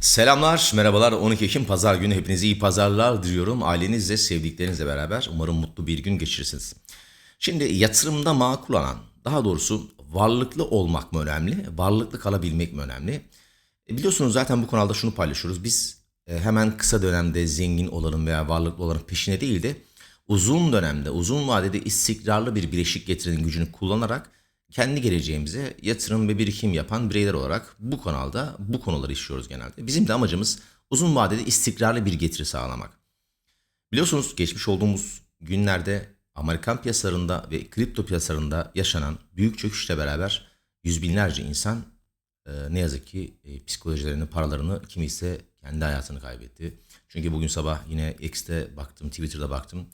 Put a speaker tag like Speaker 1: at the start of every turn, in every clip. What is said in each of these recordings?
Speaker 1: Selamlar, merhabalar. 12 Ekim Pazar günü hepinize iyi pazarlar diliyorum. Ailenizle, sevdiklerinizle beraber umarım mutlu bir gün geçirirsiniz. Şimdi yatırımda makul olan, daha doğrusu varlıklı olmak mı önemli, varlıklı kalabilmek mi önemli? E, Biliyorsunuz zaten bu kanalda şunu paylaşıyoruz. Biz e, hemen kısa dönemde zengin olalım veya varlıklı olalım peşine değil de uzun dönemde, uzun vadede istikrarlı bir bileşik getirenin gücünü kullanarak kendi geleceğimize yatırım ve birikim yapan bireyler olarak bu kanalda bu konuları işliyoruz genelde. Bizim de amacımız uzun vadede istikrarlı bir getiri sağlamak. Biliyorsunuz geçmiş olduğumuz günlerde Amerikan piyasalarında ve kripto piyasalarında yaşanan büyük çöküşle beraber yüz binlerce insan e, ne yazık ki e, psikolojilerini, paralarını, kimi ise kendi hayatını kaybetti. Çünkü bugün sabah yine X'te baktım, Twitter'da baktım.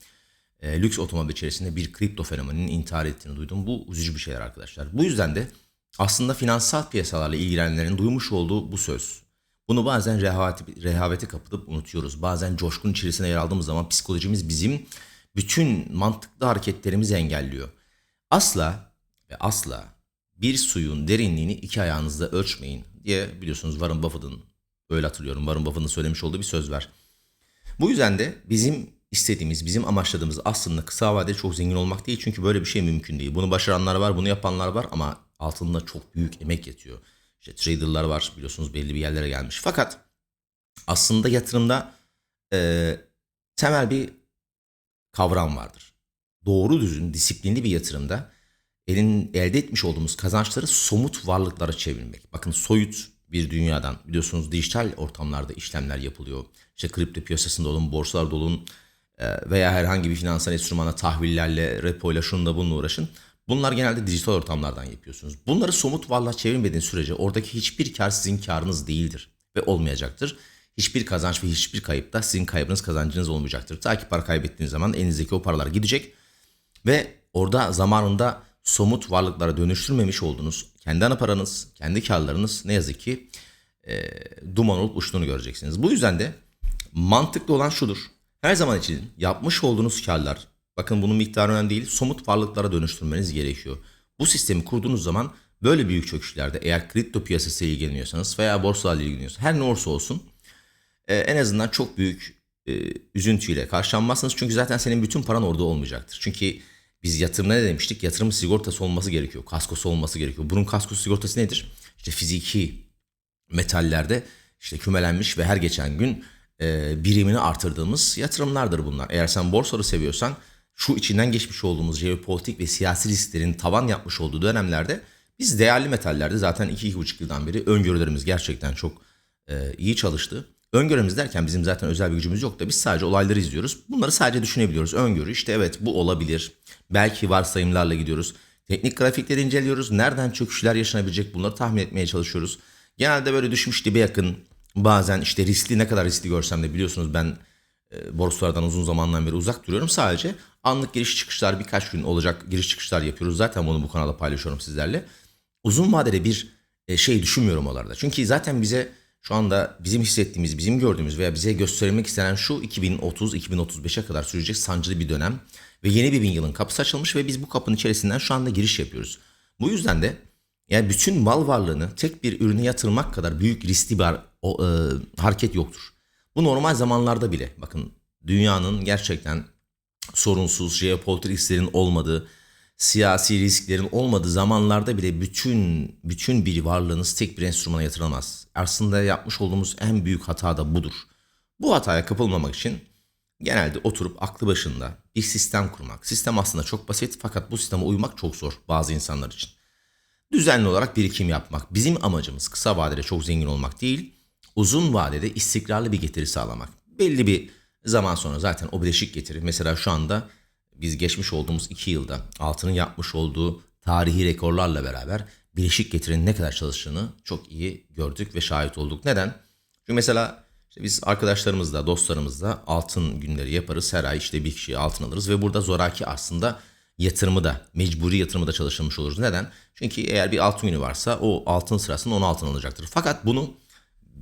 Speaker 1: E, lüks otomobil içerisinde bir kripto fenomeninin intihar ettiğini duydum. Bu üzücü bir şeyler arkadaşlar. Bu yüzden de aslında finansal piyasalarla ilgilenenlerin duymuş olduğu bu söz. Bunu bazen rehaveti, rehavete kapılıp unutuyoruz. Bazen coşkun içerisine yer aldığımız zaman psikolojimiz bizim bütün mantıklı hareketlerimizi engelliyor. Asla ve asla bir suyun derinliğini iki ayağınızda ölçmeyin diye biliyorsunuz Warren Buffett'ın öyle hatırlıyorum Warren Buffett'ın söylemiş olduğu bir söz var. Bu yüzden de bizim istediğimiz, bizim amaçladığımız aslında kısa vadede çok zengin olmak değil. Çünkü böyle bir şey mümkün değil. Bunu başaranlar var, bunu yapanlar var ama altında çok büyük emek yatıyor. İşte traderlar var biliyorsunuz belli bir yerlere gelmiş. Fakat aslında yatırımda e, temel bir kavram vardır. Doğru düzgün, disiplinli bir yatırımda elin elde etmiş olduğumuz kazançları somut varlıklara çevirmek. Bakın soyut bir dünyadan biliyorsunuz dijital ortamlarda işlemler yapılıyor. İşte kripto piyasasında olun, borsalarda olun veya herhangi bir finansal enstrümana tahvillerle, repoyla, şununla bununla uğraşın. Bunlar genelde dijital ortamlardan yapıyorsunuz. Bunları somut varlığa çevirmediğiniz sürece oradaki hiçbir kar sizin karınız değildir ve olmayacaktır. Hiçbir kazanç ve hiçbir kayıp da sizin kaybınız kazancınız olmayacaktır. Ta ki para kaybettiğiniz zaman elinizdeki o paralar gidecek ve orada zamanında somut varlıklara dönüştürmemiş olduğunuz kendi ana paranız, kendi karlarınız ne yazık ki e, duman olup uçtuğunu göreceksiniz. Bu yüzden de mantıklı olan şudur. Her zaman için yapmış olduğunuz karlar, bakın bunun miktarı önemli değil, somut varlıklara dönüştürmeniz gerekiyor. Bu sistemi kurduğunuz zaman böyle büyük çöküşlerde eğer kripto piyasası ile ilgileniyorsanız veya borsalarla ilgileniyorsanız her ne olursa olsun e, en azından çok büyük e, üzüntüyle karşılanmazsınız. Çünkü zaten senin bütün paran orada olmayacaktır. Çünkü biz yatırım ne demiştik? Yatırım sigortası olması gerekiyor. Kaskosu olması gerekiyor. Bunun kaskosu sigortası nedir? İşte fiziki metallerde işte kümelenmiş ve her geçen gün e, birimini artırdığımız yatırımlardır bunlar. Eğer sen borsaları seviyorsan şu içinden geçmiş olduğumuz jeopolitik ve siyasi risklerin tavan yapmış olduğu dönemlerde biz değerli metallerde zaten 2-2,5 yıldan beri öngörülerimiz gerçekten çok e, iyi çalıştı. Öngörümüz derken bizim zaten özel bir gücümüz yok da biz sadece olayları izliyoruz. Bunları sadece düşünebiliyoruz. Öngörü işte evet bu olabilir. Belki varsayımlarla gidiyoruz. Teknik grafikleri inceliyoruz. Nereden çöküşler yaşanabilecek bunları tahmin etmeye çalışıyoruz. Genelde böyle düşmüş dibe yakın bazen işte riskli ne kadar riskli görsem de biliyorsunuz ben e, borsalardan uzun zamandan beri uzak duruyorum. Sadece anlık giriş çıkışlar birkaç gün olacak giriş çıkışlar yapıyoruz. Zaten bunu bu kanalda paylaşıyorum sizlerle. Uzun vadede bir e, şey düşünmüyorum onlarda. Çünkü zaten bize şu anda bizim hissettiğimiz, bizim gördüğümüz veya bize gösterilmek istenen şu 2030-2035'e kadar sürecek sancılı bir dönem ve yeni bir bin yılın kapısı açılmış ve biz bu kapının içerisinden şu anda giriş yapıyoruz. Bu yüzden de yani bütün mal varlığını tek bir ürüne yatırmak kadar büyük riskli bir o, e, hareket yoktur. Bu normal zamanlarda bile bakın dünyanın gerçekten sorunsuz jeopolitik risklerin olmadığı, siyasi risklerin olmadığı zamanlarda bile bütün bütün bir varlığınız tek bir enstrümana yatırılamaz. Aslında yapmış olduğumuz en büyük hata da budur. Bu hataya kapılmamak için genelde oturup aklı başında bir sistem kurmak. Sistem aslında çok basit fakat bu sisteme uymak çok zor bazı insanlar için. Düzenli olarak birikim yapmak. Bizim amacımız kısa vadede çok zengin olmak değil, uzun vadede istikrarlı bir getiri sağlamak. Belli bir zaman sonra zaten o bileşik getiri. Mesela şu anda biz geçmiş olduğumuz iki yılda altının yapmış olduğu tarihi rekorlarla beraber bileşik getirinin ne kadar çalıştığını çok iyi gördük ve şahit olduk. Neden? Çünkü mesela işte biz arkadaşlarımızla, dostlarımızla altın günleri yaparız. Her ay işte bir kişiye altın alırız ve burada zoraki aslında yatırımı da, mecburi yatırımı da çalıştırmış oluruz. Neden? Çünkü eğer bir altın günü varsa o altın sırasında onu altın alacaktır. Fakat bunu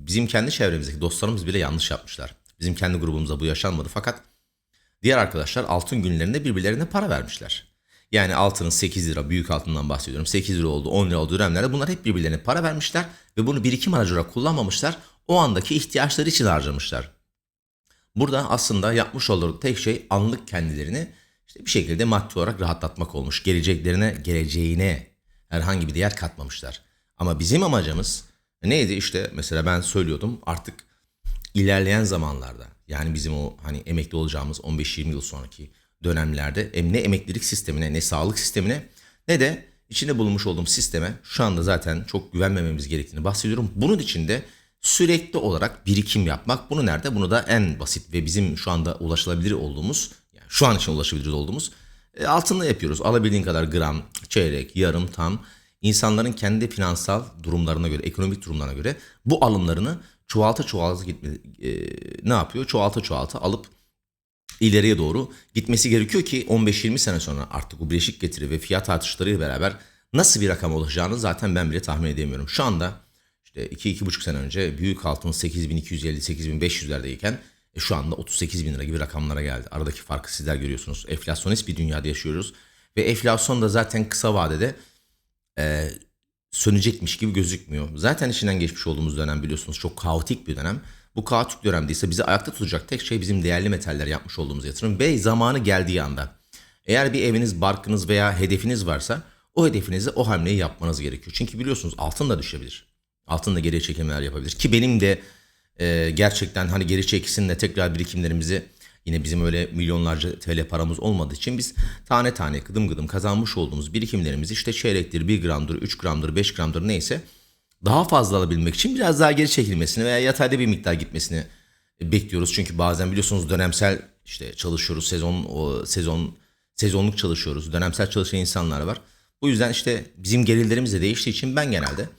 Speaker 1: bizim kendi çevremizdeki dostlarımız bile yanlış yapmışlar. Bizim kendi grubumuzda bu yaşanmadı fakat diğer arkadaşlar altın günlerinde birbirlerine para vermişler. Yani altının 8 lira büyük altından bahsediyorum. 8 lira oldu 10 lira oldu dönemlerde bunlar hep birbirlerine para vermişler ve bunu birikim aracı olarak kullanmamışlar. o andaki ihtiyaçları için harcamışlar. Burada aslında yapmış oldukları tek şey anlık kendilerini işte bir şekilde maddi olarak rahatlatmak olmuş. Geleceklerine, geleceğine herhangi bir değer katmamışlar. Ama bizim amacımız neydi? İşte mesela ben söylüyordum artık ilerleyen zamanlarda yani bizim o hani emekli olacağımız 15-20 yıl sonraki dönemlerde em- ne emeklilik sistemine ne sağlık sistemine ne de içinde bulunmuş olduğum sisteme şu anda zaten çok güvenmememiz gerektiğini bahsediyorum. Bunun için de sürekli olarak birikim yapmak. Bunu nerede? Bunu da en basit ve bizim şu anda ulaşılabilir olduğumuz yani şu an için ulaşabilir olduğumuz e, altında yapıyoruz. Alabildiğin kadar gram, çeyrek, yarım, tam insanların kendi finansal durumlarına göre, ekonomik durumlarına göre bu alımlarını çoğalta çoğalta gitme e, ne yapıyor? Çoğalta çoğalta alıp ileriye doğru gitmesi gerekiyor ki 15-20 sene sonra artık o bileşik getiri ve fiyat artışlarıyla beraber nasıl bir rakam olacağını zaten ben bile tahmin edemiyorum. Şu anda işte 2-2,5 sene önce büyük altın 8250-8500'lerdeyken e, şu anda 38 bin lira gibi rakamlara geldi. Aradaki farkı sizler görüyorsunuz. Enflasyonist bir dünyada yaşıyoruz. Ve enflasyon da zaten kısa vadede e, sönecekmiş gibi gözükmüyor. Zaten içinden geçmiş olduğumuz dönem biliyorsunuz çok kaotik bir dönem. Bu kaotik dönemde ise bizi ayakta tutacak tek şey bizim değerli metaller yapmış olduğumuz yatırım ve zamanı geldiği anda. Eğer bir eviniz, barkınız veya hedefiniz varsa o hedefinize o hamleyi yapmanız gerekiyor. Çünkü biliyorsunuz altın da düşebilir. Altın da geri çekilmeler yapabilir. Ki benim de e, gerçekten hani geri çekilsin de tekrar birikimlerimizi yine bizim öyle milyonlarca TL paramız olmadığı için biz tane tane gıdım gıdım kazanmış olduğumuz birikimlerimizi işte çeyrektir, 1 gramdır, 3 gramdır, 5 gramdır neyse daha fazla alabilmek için biraz daha geri çekilmesini veya yatayda bir miktar gitmesini bekliyoruz. Çünkü bazen biliyorsunuz dönemsel işte çalışıyoruz, sezon o sezon sezonluk çalışıyoruz, dönemsel çalışan insanlar var. Bu yüzden işte bizim gelirlerimiz de değiştiği için ben genelde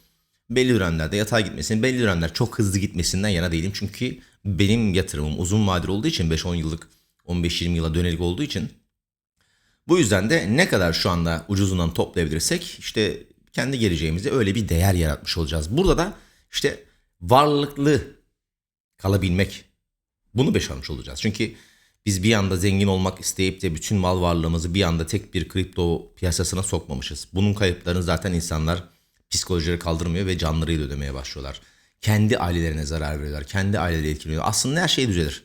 Speaker 1: belli dönemlerde yatay gitmesini, belli dönemler çok hızlı gitmesinden yana değilim. Çünkü benim yatırımım uzun vadeli olduğu için 5-10 yıllık, 15-20 yıla dönelik olduğu için bu yüzden de ne kadar şu anda ucuzundan toplayabilirsek işte kendi geleceğimize öyle bir değer yaratmış olacağız. Burada da işte varlıklı kalabilmek bunu başarmış olacağız. Çünkü biz bir anda zengin olmak isteyip de bütün mal varlığımızı bir anda tek bir kripto piyasasına sokmamışız. Bunun kayıplarını zaten insanlar psikolojileri kaldırmıyor ve canlarıyla ödemeye başlıyorlar. Kendi ailelerine zarar veriyorlar. Kendi aileleri etkiliyor. Aslında her şey düzelir.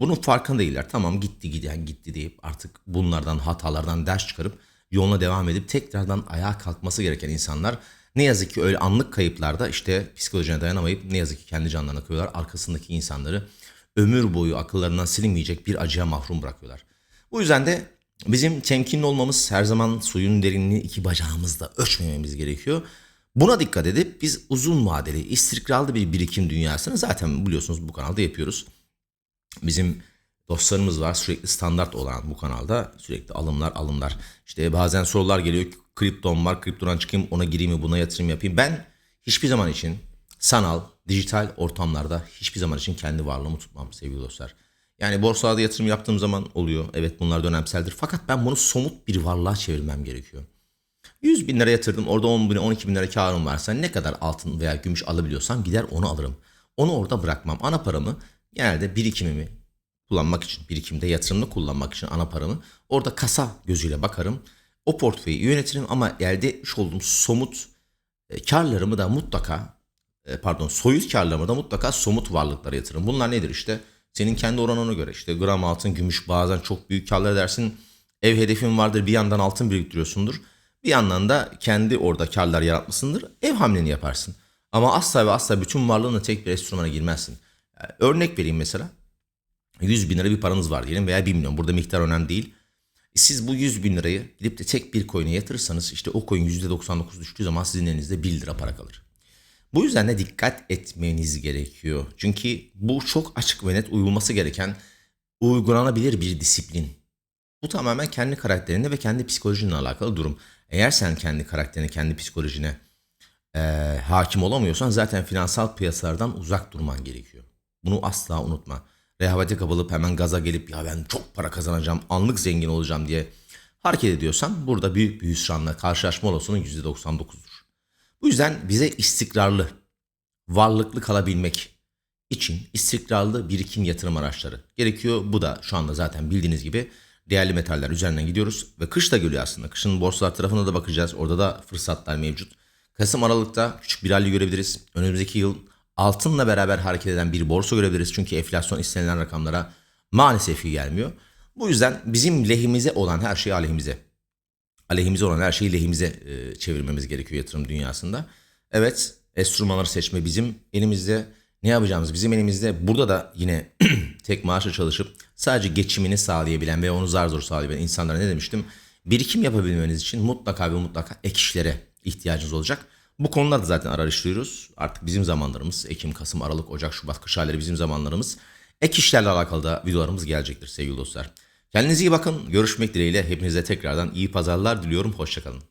Speaker 1: Bunun farkında değiller. Tamam gitti giden gitti deyip artık bunlardan hatalardan ders çıkarıp yoluna devam edip tekrardan ayağa kalkması gereken insanlar ne yazık ki öyle anlık kayıplarda işte psikolojine dayanamayıp ne yazık ki kendi canlarına koyuyorlar. Arkasındaki insanları ömür boyu akıllarından silinmeyecek bir acıya mahrum bırakıyorlar. Bu yüzden de bizim temkinli olmamız her zaman suyun derinliğini iki bacağımızda ölçmememiz gerekiyor. Buna dikkat edip biz uzun vadeli, istikrarlı bir birikim dünyasını zaten biliyorsunuz bu kanalda yapıyoruz. Bizim dostlarımız var sürekli standart olan bu kanalda sürekli alımlar alımlar. İşte bazen sorular geliyor kriptom var kriptodan çıkayım ona gireyim mi buna yatırım yapayım. Ben hiçbir zaman için sanal dijital ortamlarda hiçbir zaman için kendi varlığımı tutmam sevgili dostlar. Yani borsalarda yatırım yaptığım zaman oluyor. Evet bunlar dönemseldir. Fakat ben bunu somut bir varlığa çevirmem gerekiyor. 100 bin lira yatırdım. Orada 10 bin 12 bin lira karım varsa ne kadar altın veya gümüş alabiliyorsam gider onu alırım. Onu orada bırakmam. Ana paramı genelde birikimimi kullanmak için, birikimde yatırımda kullanmak için ana paramı orada kasa gözüyle bakarım. O portföyü yönetirim ama elde etmiş olduğum somut e, karlarımı da mutlaka e, pardon soyut karlarımı da mutlaka somut varlıklara yatırırım. Bunlar nedir işte? Senin kendi oranına göre işte gram altın, gümüş bazen çok büyük karlar edersin. Ev hedefin vardır bir yandan altın biriktiriyorsundur. Bir yandan da kendi orada karlar yaratmasındır. Ev hamleni yaparsın. Ama asla ve asla bütün varlığınla tek bir enstrümana girmezsin. Yani örnek vereyim mesela. 100 bin lira bir paranız var diyelim veya 1 milyon. Burada miktar önemli değil. Siz bu 100 bin lirayı gidip de tek bir coin'e yatırırsanız işte o coin %99 düştüğü zaman sizin elinizde 1 lira para kalır. Bu yüzden de dikkat etmeniz gerekiyor. Çünkü bu çok açık ve net uyulması gereken uygulanabilir bir disiplin. Bu tamamen kendi karakterine ve kendi psikolojinle alakalı durum. Eğer sen kendi karakterine, kendi psikolojine e, hakim olamıyorsan zaten finansal piyasalardan uzak durman gerekiyor. Bunu asla unutma. Rehavete kapılıp hemen gaza gelip ya ben çok para kazanacağım, anlık zengin olacağım diye hareket ediyorsan burada büyük bir hüsranla karşılaşma olasılığın %99'dur. Bu yüzden bize istikrarlı, varlıklı kalabilmek için istikrarlı birikim yatırım araçları gerekiyor. Bu da şu anda zaten bildiğiniz gibi değerli metaller üzerinden gidiyoruz ve kış da geliyor aslında. Kışın borsalar tarafına da bakacağız. Orada da fırsatlar mevcut. Kasım Aralık'ta küçük bir rally görebiliriz. Önümüzdeki yıl altınla beraber hareket eden bir borsa görebiliriz. Çünkü enflasyon istenilen rakamlara maalesef iyi gelmiyor. Bu yüzden bizim lehimize olan her şey aleyhimize. Aleyhimize olan her şeyi lehimize e, çevirmemiz gerekiyor yatırım dünyasında. Evet enstrümanları seçme bizim elimizde. Ne yapacağımız bizim elimizde. Burada da yine tek maaşla çalışıp sadece geçimini sağlayabilen ve onu zar zor sağlayabilen insanlara ne demiştim? Birikim yapabilmeniz için mutlaka ve mutlaka ek işlere ihtiyacınız olacak. Bu konularda zaten araştırıyoruz. Artık bizim zamanlarımız Ekim, Kasım, Aralık, Ocak, Şubat kış ayları bizim zamanlarımız. Ek işlerle alakalı da videolarımız gelecektir sevgili dostlar. Kendinize iyi bakın. Görüşmek dileğiyle hepinize tekrardan iyi pazarlar diliyorum. Hoşçakalın.